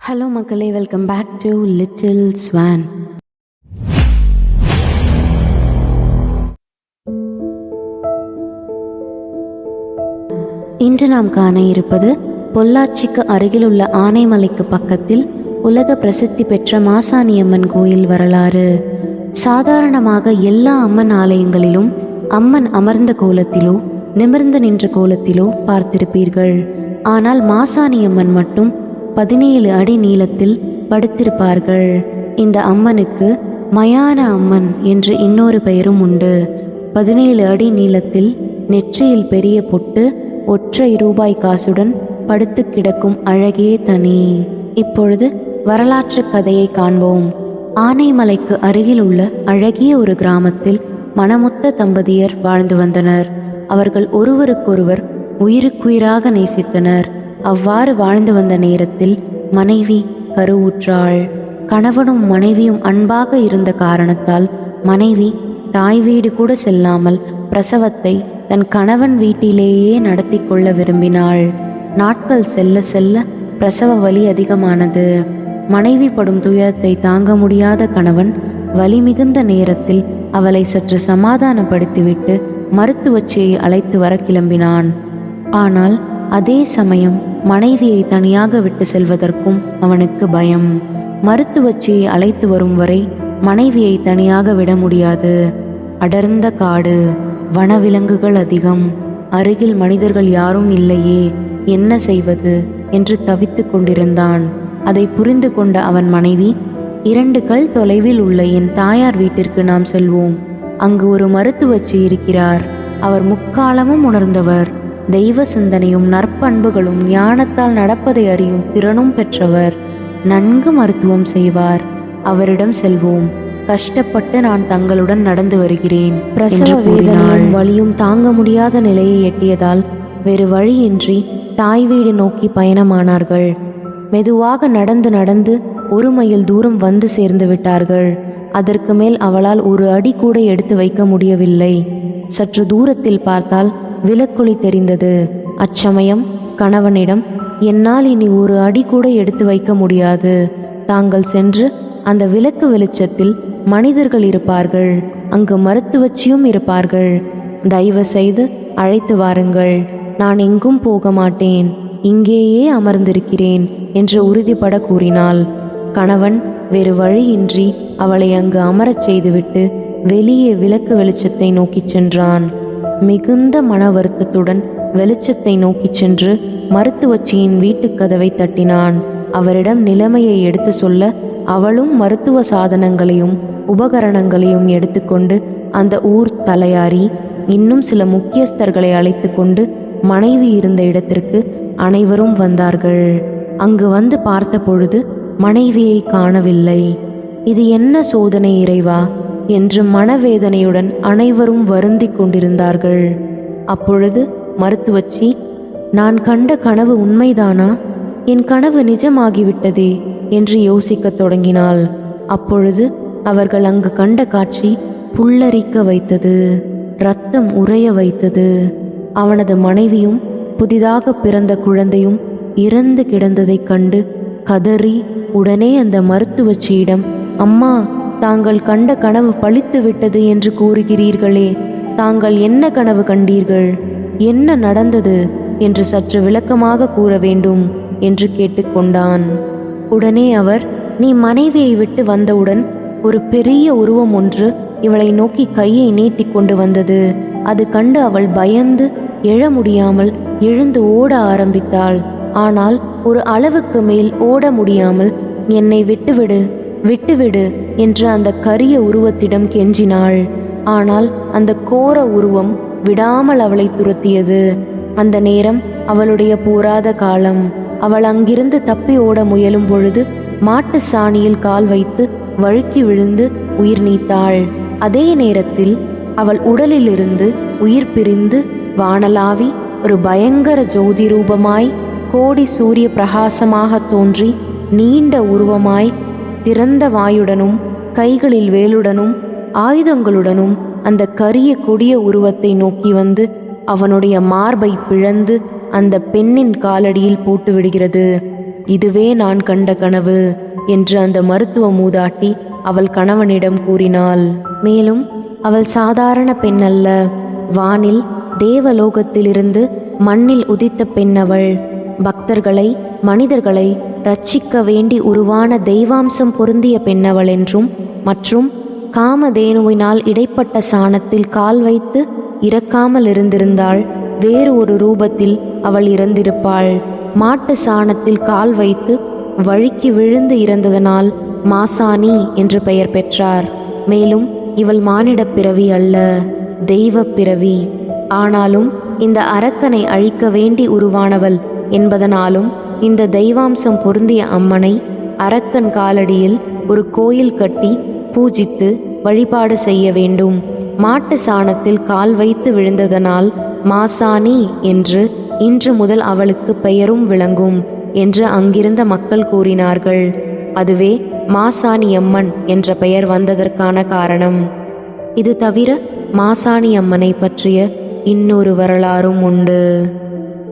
Hello மக்களே welcome back to Little Swan இன்று நாம் காண இருப்பது பொள்ளாச்சிக்கு அருகிலுள்ள ஆனைமலைக்கு பக்கத்தில் உலக பிரசித்தி பெற்ற மாசாணியம்மன் கோயில் வரலாறு. சாதாரணமாக எல்லா அம்மன் ஆலயங்களிலும் அம்மன் அமர்ந்த கோலத்திலோ நிமிர்ந்து நின்ற கோலத்திலோ பார்த்திருப்பீர்கள். ஆனால் மாசாணியம்மன் மட்டும் பதினேழு அடி நீளத்தில் படுத்திருப்பார்கள். இந்த அம்மனுக்கு மயான அம்மன் என்று இன்னொரு பெயரும் உண்டு. பதினேழு அடி நீளத்தில் நெற்றியில் பெரிய பொட்டு ஒற்றை ரூபாய் காசுடன் படுத்து கிடக்கும் அழகே தனி. இப்பொழுது வரலாற்று கதையை காண்போம். ஆனைமலைக்கு அருகில் உள்ள அழகிய ஒரு கிராமத்தில் மணமுத்த தம்பதியர் வாழ்ந்து வந்தனர். அவர்கள் ஒருவருக்கொருவர் உயிருக்குயிராக நேசித்தனர். அவ்வாறு வாழ்ந்து வந்த நேரத்தில் மனைவி கருவுற்றாள். கணவனும் மனைவியும் அன்பாக இருந்த காரணத்தால் மனைவி தாய் வீடு கூட செல்லாமல் பிரசவத்தை தன் கணவன் வீட்டிலேயே நடத்தி கொள்ள விரும்பினாள். நாட்கள் செல்ல செல்ல பிரசவ வலி அதிகமானது. மனைவி படும் துயரத்தை தாங்க முடியாத கணவன் வலி மிகுந்த நேரத்தில் அவளை சற்று சமாதானப்படுத்திவிட்டு மருத்துவச்சியை அழைத்து வர கிளம்பினான். ஆனால் அதே சமயம் மனைவியை தனியாக விட்டு செல்வதற்கும் அவனுக்கு பயம். மருத்துவச்சியை அழைத்து வரும் வரை மனைவியை தனியாக விட முடியாது. அடர்ந்த காடு வனவிலங்குகள் அதிகம். அருகில் மனிதர்கள் யாரும் இல்லையே என்ன செய்வது என்று தவித்துக் கொண்டிருந்தான். அதை புரிந்து கொண்ட அவன் மனைவி இரண்டு கல் தொலைவில் உள்ள என் தாயார் வீட்டிற்கு நாம் செல்வோம். அங்கு ஒரு மருத்துவச்சி இருக்கிறார். அவர் முக்காலமும் உணர்ந்தவர். தெய்வ சிந்தனையும் நற்பண்புகளும் ஞானத்தால் நடப்பதை அறியும் திறனும் பெற்றவர். நன்கு மருத்துவம் செய்வார். அவரிடம் செல்வோம். கஷ்டப்பட்டு நான் தங்களுடன் நடந்து வருகிறேன் பிரசவ வேதனையும் வலியும் தாங்க முடியாத நிலையை எட்டியதால் வேறு வழியின்றி தாய் வீடு நோக்கி பயணமானார்கள். மெதுவாக நடந்து நடந்து ஒரு மைல் தூரம் வந்து சேர்ந்து விட்டார்கள். அதற்கு மேல் அவளால் ஒரு அடி கூட எடுத்து வைக்க முடியவில்லை. சற்று தூரத்தில் பார்த்தால் விலக்குழி தெரிந்தது. அச்சமயம் கணவனிடம் என்னால் இனி ஒரு அடி கூட எடுத்து வைக்க முடியாது. தாங்கள் சென்று அந்த விளக்கு வெளிச்சத்தில் மனிதர்கள் இருப்பார்கள். அங்கு மருத்துவச்சியும் இருப்பார்கள். தயவு செய்து அழைத்து வாருங்கள். நான் எங்கும் போக மாட்டேன். இங்கேயே அமர்ந்திருக்கிறேன் என்று உறுதிபட கூறினாள். கணவன் வேறு வழியின்றி அவளை அங்கு அமரச் செய்துவிட்டு வெளியே விளக்கு வெளிச்சத்தை நோக்கிச் சென்றான். மிகுந்த மன வருத்தத்துடன் வெளிச்சத்தை நோக்கிச் சென்று மருத்துவச்சியின் வீட்டுக் கதவை தட்டினான். அவரிடம் நிலைமையை எடுத்து சொல்ல அவளும் மருத்துவ சாதனங்களையும் உபகரணங்களையும் எடுத்துக்கொண்டு அந்த ஊர் தலையாரி இன்னும் சில முக்கியஸ்தர்களை அழைத்து கொண்டு மனைவி இருந்த இடத்திற்கு அனைவரும் வந்தார்கள். அங்கு வந்து பார்த்த பொழுது மனைவியை காணவில்லை. இது என்ன சோதனை இறைவா? என்று மனவேதனையுடன் அனைவரும் வருந்திக் கொண்டிருந்தார்கள். அப்பொழுது மருத்துவச்சி நான் கண்ட கனவு உண்மைதானா? என் கனவு நிஜமாகிவிட்டதே என்று யோசிக்கத் தொடங்கினாள். அப்பொழுது அவர்கள் அங்கு கண்ட காட்சி புல்லரிக்க வைத்தது ரத்தம் உறைய வைத்தது. அவனது மனைவியும் புதிதாக பிறந்த குழந்தையும் இறந்து கிடந்ததைக் கண்டு கதறி உடனே அந்த மருத்துவச்சியிடம் அம்மா தாங்கள் கண்ட கனவு பழித்து விட்டது என்று கூறுகிறீர்களே தாங்கள் என்ன கனவு கண்டீர்கள்? என்ன நடந்தது? என்று சற்று விளக்கமாக கூற வேண்டும் என்று கேட்டுக்கொண்டான். உடனே அவர் நீ மனைவியை விட்டு வந்தவுடன் ஒரு பெரிய உருவம் ஒன்று இவளை நோக்கி கையை நீட்டிக் கொண்டு வந்தது. அது கண்டு அவள் பயந்து எழ முடியாமல் எழுந்து ஓட ஆரம்பித்தாள். ஆனால் ஒரு அளவுக்கு மேல் ஓட முடியாமல் என்னை விட்டுவிடு. விட்டுவிடு என்று அந்த கரிய உருவத்திடம் கெஞ்சினாள். ஆனால் அந்த கோர உருவம் விடாமல் அவளை துரத்தியது. அந்த நேரம் அவளுடைய போராத காலம். அவள் அங்கிருந்து தப்பி ஓட முயலும் பொழுது மாட்டு சாணியில் கால் வைத்து வழுக்கி விழுந்து உயிர் நீத்தாள். அதே நேரத்தில் அவள் உடலிலிருந்து உயிர் பிரிந்து வானலாவி ஒரு பயங்கர ஜோதி ரூபமாய் கோடி சூரிய பிரகாசமாக தோன்றி நீண்ட உருவமாய் திறந்த வாயுடனும் கைகளில் வேலுடனும் ஆயுதங்களுடனும் அந்த கரிய கொடிய உருவத்தை நோக்கி வந்து அவனுடைய மார்பை பிளந்து அந்த பெண்ணின் காலடியில் போட்டு விடுகிறது. இதுவே நான் கண்ட கனவு என்று அந்த மருத்துவ மூதாட்டி அவள் கணவனிடம் கூறினாள். மேலும் அவள் சாதாரண பெண் அல்ல வானில் தேவலோகத்திலிருந்து மண்ணில் உதித்த பெண் அவள் பக்தர்களை மனிதர்களை ரட்சிக்க வேண்டி உருவான தெய்வாம்சம் பொருந்திய பெண்ணவள் என்றும் மற்றும் காமதேனுவினால் இடைப்பட்ட சாணத்தில் கால் வைத்து இறக்காமல் இருந்திருந்தாள் வேறு ஒரு ரூபத்தில் அவள் இறந்திருப்பாள். மாட்டு சாணத்தில் கால் வைத்து வழுக்கி விழுந்து இறந்ததனால் மாசாணி என்று பெயர் பெற்றார். மேலும் இவள் மானிடப் பிறவி அல்ல தெய்வப் பிறவி. ஆனாலும் இந்த அரக்கனை அழிக்க வேண்டி உருவானவள் என்பதனாலும் இந்த தெய்வாம்சம் பொருந்திய அம்மனை அரக்கன் காலடியில் ஒரு கோயில் கட்டி பூஜித்து வழிபாடு செய்ய வேண்டும். மாட்டு சாணத்தில் கால் வைத்து விழுந்ததனால் மாசாணி என்று இன்று முதல் அவளுக்கு பெயரும் விளங்கும் என்று அங்கிருந்த மக்கள் கூறினார்கள். அதுவே மாசாணியம்மன் என்ற பெயர் வந்ததற்கான காரணம். இது தவிர மாசாணியம்மனை பற்றிய இன்னொரு வரலாறும் உண்டு.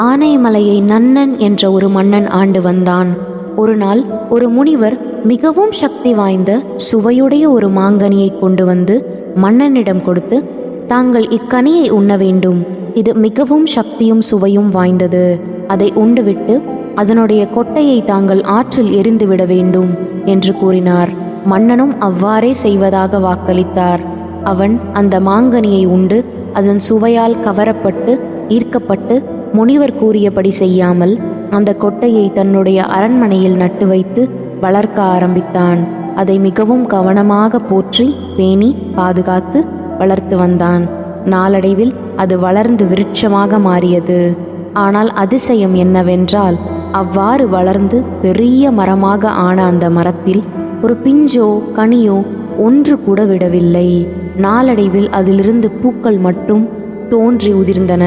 ஆனைமலையை நன்னன் என்ற ஒரு மன்னன் ஆண்டு வந்தான். ஒரு நாள் ஒரு முனிவர் மிகவும் சக்தி வாய்ந்த சுவையுடைய ஒரு மாங்கனியை கொண்டு வந்து மன்னனிடம் கொடுத்து தாங்கள் இக்கனியை உண்ண வேண்டும். இது மிகவும் சக்தியும் சுவையும் வாய்ந்தது. அதை உண்டுவிட்டு அதனுடைய கொட்டையை தாங்கள் ஆற்றில் எரிந்துவிட வேண்டும் என்று கூறினார். மன்னனும் அவ்வாறே செய்வதாக வாக்களித்தார். அவன் அந்த மாங்கனியை உண்டு அதன் சுவையால் கவரப்பட்டு ஈர்க்கப்பட்டு முனிவர் கூறியபடி செய்யாமல் அந்த கொட்டையை தன்னுடைய அரண்மனையில் நட்டு வைத்து வளர்க்க ஆரம்பித்தான். அதை மிகவும் கவனமாக போற்றி பேணி பாதுகாத்து வளர்த்து வந்தான். நாளடைவில் அது வளர்ந்து விருட்சமாக மாறியது. ஆனால் அதிசயம் என்னவென்றால் அவ்வாறு வளர்ந்து பெரிய மரமாக ஆன அந்த மரத்தில் ஒரு பிஞ்சோ கனியோ ஒன்று கூட விடவில்லை. நாளடைவில் அதிலிருந்து பூக்கள் மட்டும் தோன்றி உதிர்ந்தன.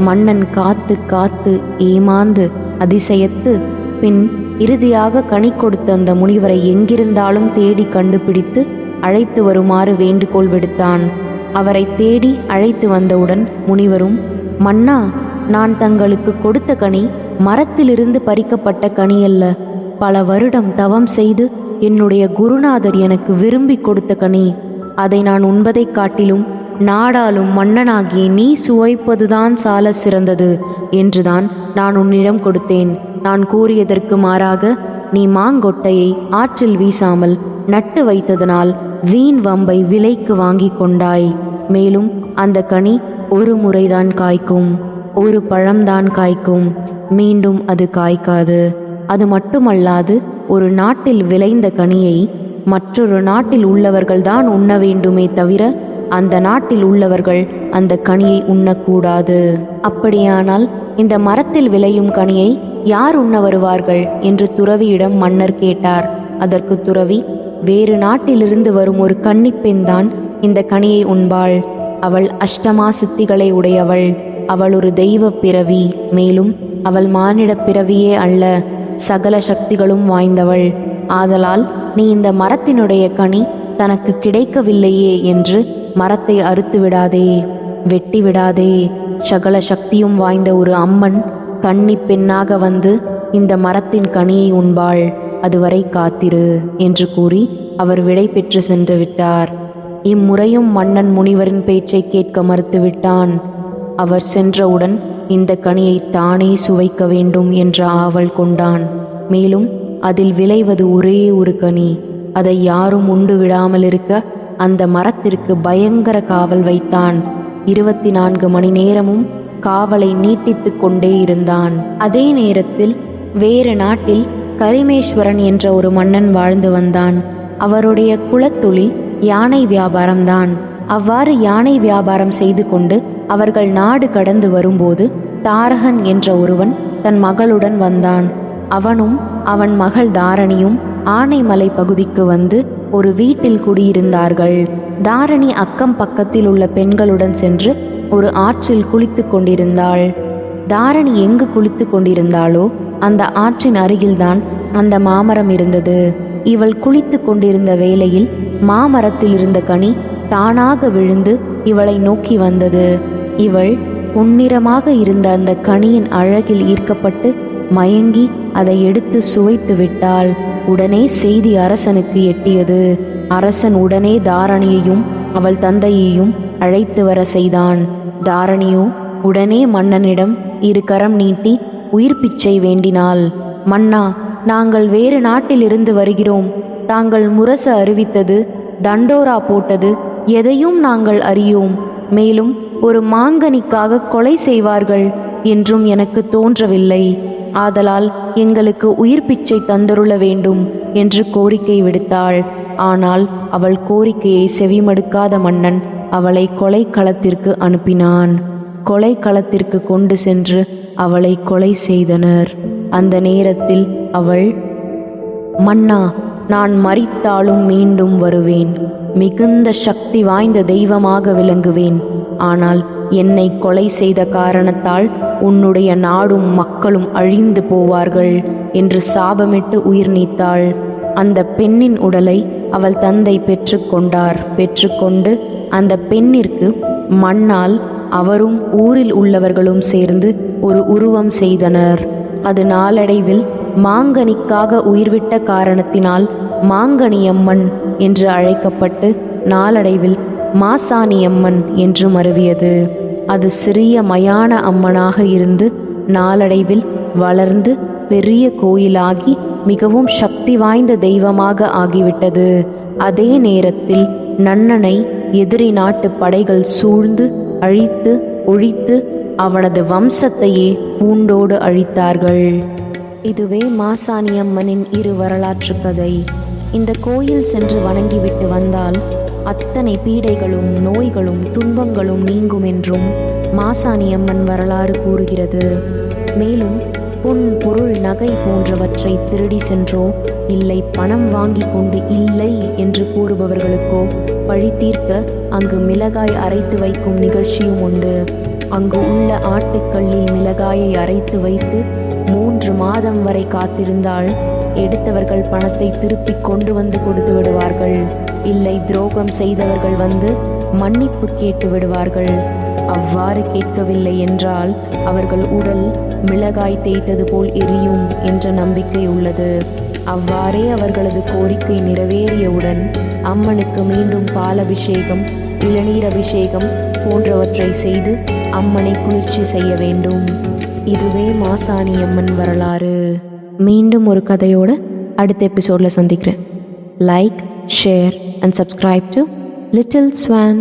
மன்னன் காத்து காத்து ஏமாந்து அதிசயத்து பின் இறுதியாக கனி கொடுத்த அந்த முனிவரை எங்கிருந்தாலும் தேடி கண்டுபிடித்து அழைத்து வருமாறு வேண்டுகோள் விடுத்தான். அவரை தேடி அழைத்து வந்தவுடன் முனிவரும் மன்னா நான் தங்களுக்கு கொடுத்த கனி மரத்திலிருந்து பறிக்கப்பட்ட கனியல்ல. பல வருடம் தவம் செய்து என்னுடைய குருநாதர் எனக்கு விரும்பி கொடுத்த கனி. அதை நான் உண்பதைக் காட்டிலும் நாடாலும் மன்னனாகிய நீ சுவைப்பதுதான் சால சிறந்தது என்றுதான் நான் உன்னிடம் கொடுத்தேன். நான் கூறியதற்கு மாறாக நீ மாங்கொட்டையை ஆற்றில் வீசாமல் நட்டு வைத்ததனால் வீண் வம்பை விலைக்கு வாங்கி கொண்டாய். மேலும் அந்த கனி ஒரு முறைதான் காய்க்கும் ஒரு பழம்தான் காய்க்கும். மீண்டும் அது காய்க்காது. அது மட்டுமல்லாது ஒரு நாட்டில் விளைந்த கனியை மற்றொரு நாட்டில் உள்ளவர்கள்தான் உண்ண வேண்டுமே தவிர அந்த நாட்டில் உள்ளவர்கள் அந்த கனியை உண்ணக்கூடாது. அப்படியானால் இந்த மரத்தில் விளையும் கனியை யார் உண்ண வருவார்கள்? என்று துறவியிடம் மன்னர் கேட்டார். அதற்கு துறவி வேறு நாட்டிலிருந்து வரும் ஒரு கன்னிப்பெண்தான் இந்த கனியை உண்பாள். அவள் அஷ்டமா சித்திகளை உடையவள். அவள் ஒரு தெய்வ பிறவி. மேலும் அவள் மானிடப் பிறவியே அல்ல சகல சக்திகளும் வாய்ந்தவள். ஆதலால் நீ இந்த மரத்தினுடைய கனி தனக்கு கிடைக்கவில்லையே என்று மரத்தை அறுத்து விடாதே வெட்டி விடாதே. சகல சக்தியும் வாய்ந்த ஒரு அம்மன் கன்னி பெண்ணாக வந்து இந்த மரத்தின் கனியை உண்பாள். அதுவரை காத்திரு என்று கூறி அவர் விடை பெற்று சென்று விட்டார். இம்முறையும் மன்னன் முனிவரின் பேச்சை கேட்க மறுத்துவிட்டான் அவர் சென்றவுடன் இந்த கனியை தானே சுவைக்க வேண்டும் என்ற ஆவல் கொண்டான். மேலும் அதில் விளைவது ஒரே ஒரு கனி. அதை யாரும் உண்டு விடாமல் இருக்க அந்த மரத்திற்கு பயங்கர காவல் வைத்தான். இருபத்தி நான்கு மணி நேரமும் காவலை நீட்டித்து கொண்டே இருந்தான். அதே நேரத்தில் வேறு நாட்டில் கரிமேஸ்வரன் என்ற ஒரு மன்னன் வாழ்ந்து வந்தான். அவருடைய குலத்தொழில் யானை வியாபாரம்தான். அவ்வாறு யானை வியாபாரம் செய்து கொண்டு அவர்கள் நாடு கடந்து வரும்போது தாரகன் என்ற ஒருவன் தன் மகளுடன் வந்தான். அவனும் அவன் மகள் தாரணியும் ஆனைமலை பகுதிக்கு வந்து ஒரு வீட்டில் குடியிருந்தார்கள். தாரணி அக்கம் பக்கத்தில் உள்ள பெண்களுடன் சென்று ஒரு ஆற்றில் குளித்து கொண்டிருந்தாள். தாரணி எங்கு குளித்து கொண்டிருந்தாளோ அந்த ஆற்றின் அருகில்தான் அந்த மாமரம் இருந்தது. இவள் குளித்து கொண்டிருந்த வேளையில் மாமரத்தில் இருந்த கனி தானாக விழுந்து இவளை நோக்கி வந்தது. இவள் பொன்னிறமாக இருந்த அந்த கனியின் அழகில் ஈர்க்கப்பட்டு மயங்கி அதை எடுத்து சுவைத்து விட்டால் உடனே செய்தி அரசனுக்கு எட்டியது. அரசன் உடனே தாரணியையும் அவள் தந்தையையும் அழைத்து வர செய்தான். தாரணியோ உடனே மன்னனிடம் இரு கரம் நீட்டி உயிர் பிச்சை வேண்டினாள். மன்னா நாங்கள் வேறு நாட்டிலிருந்து வருகிறோம். தாங்கள் முரச அறிவித்தது தண்டோரா போட்டது எதையும் நாங்கள் அறியோம். மேலும் ஒரு மாங்கனிக்காக கொலை செய்வார்கள் என்றும் எனக்கு தோன்றவில்லை. ஆதலால் எங்களுக்கு உயிர் பிச்சை தந்தருள வேண்டும் என்று கோரிக்கை விடுத்தாள். ஆனால் அவள் கோரிக்கையை செவிமடுக்காத மன்னன் அவளை கொலை களத்திற்கு அனுப்பினான். கொலை களத்திற்கு கொண்டு சென்று அவளை கொலை செய்தனர். அந்த நேரத்தில் அவள் மன்னா நான் மறித்தாலும் மீண்டும் வருவேன். மிகுந்த சக்தி வாய்ந்த தெய்வமாக விளங்குவேன். ஆனால் என்னை கொலை செய்த காரணத்தால் உன்னுடைய நாடும் மக்களும் அழிந்து போவார்கள் என்று சாபமிட்டு உயிர் நீத்தாள். அந்த பெண்ணின் உடலை அவள் தந்தை பெற்றுக்கொண்டார் பெற்றுக்கொண்டு அந்த பெண்ணிற்கு மண்ணால் அவரும் ஊரில் உள்ளவர்களும் சேர்ந்து ஒரு உருவம் செய்தனர். அது நாளடைவில் மாங்கனிக்காக உயிர்விட்ட காரணத்தினால் மாங்கனியம்மன் என்று அழைக்கப்பட்டு நாளடைவில் மாசாணியம்மன் என்று மருவியது. அது சிறிய மயான அம்மனாக இருந்து நாளடைவில் வளர்ந்து பெரிய கோயிலாகி மிகவும் சக்தி வாய்ந்த தெய்வமாக ஆகிவிட்டது. அதே நேரத்தில் நன்னனை எதிரி நாட்டு படைகள் சூழ்ந்து அழித்து ஒழித்து அவனது வம்சத்தையே பூண்டோடு அழித்தார்கள். இதுவே மாசாணியம்மனின் இரு வரலாற்று கதை. இந்த கோயில் சென்று வணங்கிவிட்டு வந்தால் அத்தனை பீடைகளும் நோய்களும் துன்பங்களும் நீங்கும் என்றும் மாசாணியம்மன் வரலாறு கூறுகிறது. மேலும் பொன் பொருள் நகை போன்றவற்றை திருடி சென்றோ இல்லை பணம் வாங்கி கொண்டு இல்லை என்று கூறுபவர்களுக்கோ பழி தீர்க்க அங்கு மிளகாய் அரைத்து வைக்கும் நிகழ்ச்சியும் உண்டு. அங்கு உள்ள ஆட்டுக்கல்லில் மிளகாயை அரைத்து வைத்து மூன்று மாதம் வரை காத்திருந்தால் எடுத்தவர்கள் பணத்தை திருப்பி கொண்டு வந்து கொடுத்து விடுவார்கள். இல்லை துரோகம் செய்தவர்கள் வந்து மன்னிப்பு கேட்டு விடுவார்கள். அவ்வாறு கேட்கவில்லை என்றால் அவர்கள் உடல் மிளகாய் தேய்த்தது போல் எரியும் என்ற நம்பிக்கை உள்ளது. அவ்வாறே அவர்களது கோரிக்கை நிறைவேறியவுடன் அம்மனுக்கு மீண்டும் பாலபிஷேகம் இளநீர் அபிஷேகம் போன்றவற்றை செய்து அம்மனை குளிர்ச்சி செய்ய வேண்டும். இதுவே மாசாணி அம்மன் வரலாறு. மீண்டும் ஒரு கதையோட அடுத்த எபிசோடில் சந்திக்கிறேன். Like share and subscribe to Little Swan